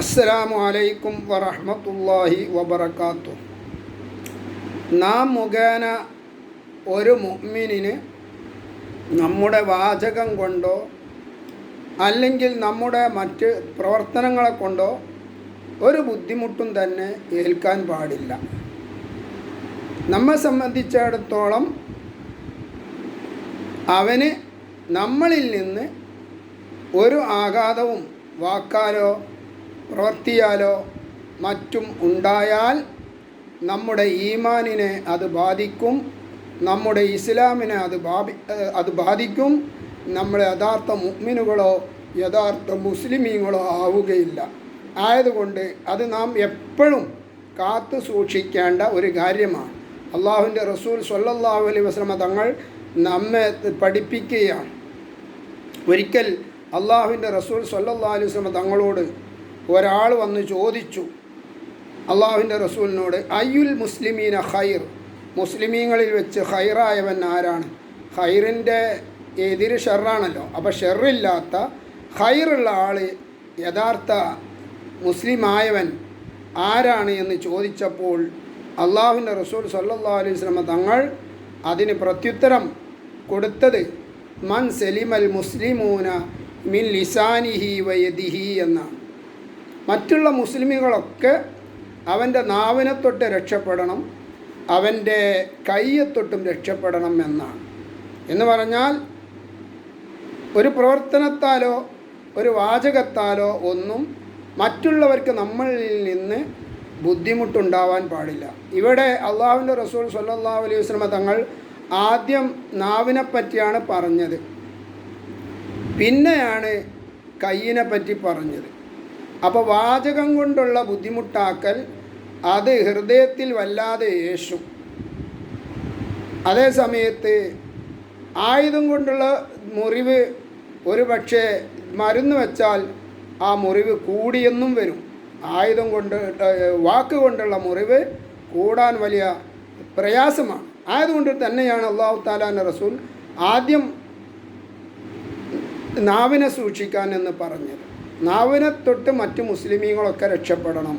അസ്സലാമു അലൈക്കും വറഹ്മത്തുള്ളാഹി വബറകാത്തു. നാം മുഖേന ഒരു മുഅ്മിനിന് നമ്മുടെ വാചകം കൊണ്ടോ അല്ലെങ്കിൽ നമ്മുടെ മറ്റ് പ്രവർത്തനങ്ങളെ കൊണ്ടോ ഒരു ബുദ്ധിമുട്ടും തന്നെ ഏൽക്കാൻ പാടില്ല. നമ്മെ സംബന്ധിച്ചിടത്തോളം അവന് നമ്മളിൽ നിന്ന് ഒരു ആഘാതവും വാക്കാലോ പ്രവർത്തിയാലോ മറ്റും ഉണ്ടായാൽ നമ്മുടെ ഈമാനിനെ അത് ബാധിക്കും നമ്മുടെ ഇസ്ലാമിനെ അത് അത് ബാധിക്കും നമ്മുടെ യഥാർത്ഥ മുഗ്മിനുകളോ യഥാർത്ഥ മുസ്ലിമീങ്ങളോ ആവുകയില്ല. ആയതുകൊണ്ട് അത് നാം എപ്പോഴും കാത്തു സൂക്ഷിക്കേണ്ട ഒരു കാര്യമാണ്. അള്ളാഹുവിന്റെ റസൂൽ സൊല്ലാഹു അലൈ വസ്ലമ തങ്ങൾ നമ്മെ പഠിപ്പിക്കുകയാണ്. ഒരിക്കൽ അള്ളാഹുവിന്റെ റസൂൽ സല്ലല്ലാഹു അലൈഹി വസ്ലമ തങ്ങളോട് ഒരാൾ വന്ന് ചോദിച്ചു. അള്ളാഹുവിന്റെ റസൂലിനോട് അയ്യുൽ മുസ്ലിമീന ഖൈർ? മുസ്ലിമീങ്ങളിൽ വെച്ച് ഖൈറായവൻ ആരാണ്? ഖൈറിന്റെ എതിര് ഷെറാണല്ലോ. അപ്പോൾ ഷെറില്ലാത്ത ഖൈറുള്ള ആൾ യഥാർത്ഥ മുസ്ലിമായവൻ ആരാണ് എന്ന് ചോദിച്ചപ്പോൾ അള്ളാഹുവിന്റെ റസൂൽ സല്ലാ അലൈഹി സ്വലമ തങ്ങൾ അതിന് പ്രത്യുത്തരം കൊടുത്തത് മൻ സലിമൽ മുസ്ലിമൂന മിൻ ലിസാനിഹി വയദിഹി എന്നാണ്. മറ്റുള്ള മുസ്ലിമുകളൊക്കെ അവന്റെ നാവിനെ തൊട്ട് രക്ഷപ്പെടണം അവന്റെ കയ്യെ തൊട്ടും രക്ഷപ്പെടണം എന്നാണ്. എന്ന് പറഞ്ഞാൽ ഒരു പ്രവർത്തനത്താലോ ഒരു വാചകത്താലോ ഒന്നും മറ്റുള്ളവർക്ക് നമ്മളിൽ നിന്ന് ബുദ്ധിമുട്ടുണ്ടാവാൻ പാടില്ല. ഇവിടെ അള്ളാഹുവിന്റെ റസൂൽ സല്ലാ അലൈഹി വസ്ലമ തങ്ങൾ ആദ്യം നാവിനെ പറ്റിയാണ് പറഞ്ഞത്. പിന്നെയാണ് കയ്യിനെ പറ്റി പറഞ്ഞത്. അപ്പോൾ വാചകം കൊണ്ടുള്ള ബുദ്ധിമുട്ടാക്കൽ അത് ഹൃദയത്തിൽ വല്ലാതെ യേശു അതേ സമയത്ത് ആയുധം കൊണ്ടുള്ള മുറിവ് ഒരു പക്ഷേ മരുന്ന് വെച്ചാൽ ആ മുറിവ് കൂടിയെന്നും വരും. ആയുധം കൊണ്ട് വാക്ക് കൊണ്ടുള്ള മുറിവ് കൂടാൻ വലിയ പ്രയാസമാണ്. ആയതുകൊണ്ട് തന്നെയാണ് അള്ളാഹു താലാൻ റസൂൽ ആദ്യം നാവിനെ സൂക്ഷിക്കാൻ എന്ന് പറഞ്ഞത്. നാവിനെ തൊട്ട് മറ്റ് മുസ്ലിമീങ്ങളൊക്കെ രക്ഷപ്പെടണം.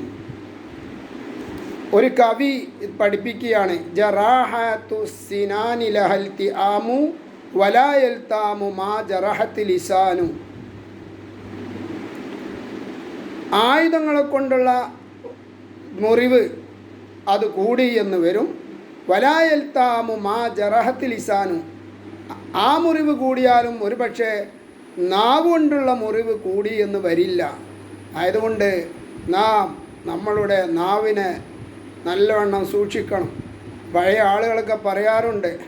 ഒരു കവി പഠിപ്പിക്കുകയാണ് ജറാഹത്തു സിനാനി ആമു വലായൽത്താമു മാ ജറഹത്ത് ലിസാനു. ആയുധങ്ങളെ കൊണ്ടുള്ള മുറിവ് അത് കൂടി എന്ന് വരും വലായൽത്താമു മാ ജറഹത്തിൽ ലിസാനു. ആ മുറിവ് കൂടിയാലും ഒരു പക്ഷേ നാവ് കൊണ്ടുള്ള മുറിവ് കൂടി എന്ന് വരില്ല. ആയതുകൊണ്ട് നാം നമ്മളുടെ നാവിനെ നല്ലവണ്ണം സൂക്ഷിക്കണം. പഴയ ആളുകളൊക്കെ പറയാറുണ്ട്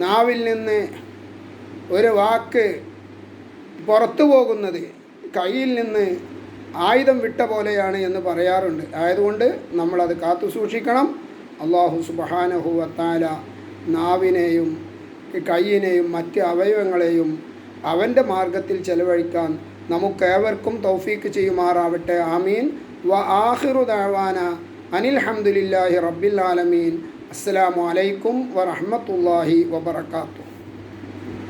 നാവിൽ നിന്ന് ഒരു വാക്ക് പുറത്തു പോകുന്നത് കയ്യിൽ നിന്ന് ആയുധം വിട്ട പോലെയാണ് എന്ന് പറയാറുണ്ട്. ആയതുകൊണ്ട് നമ്മളത് കാത്തു സൂക്ഷിക്കണം. അള്ളാഹു സുബഹാനഹുവത്താല നാവിനെയും കയ്യിനെയും മറ്റ് അവയവങ്ങളെയും അവന്റെ മാർഗത്തിൽ ചെലവഴിക്കാൻ നമുക്കേവർക്കും തൗഫീക്ക് ചെയ്യുമാറാവട്ടെ. ആമീൻ. വ ആഹിറു ദാവാന അനിൽ ഹംദുലില്ലാഹി റബ്ബിൽ ആലമീൻ. അസ്സലാമു അലൈക്കും വറഹ്മത്തുള്ളാഹി വബറകാതുഹു.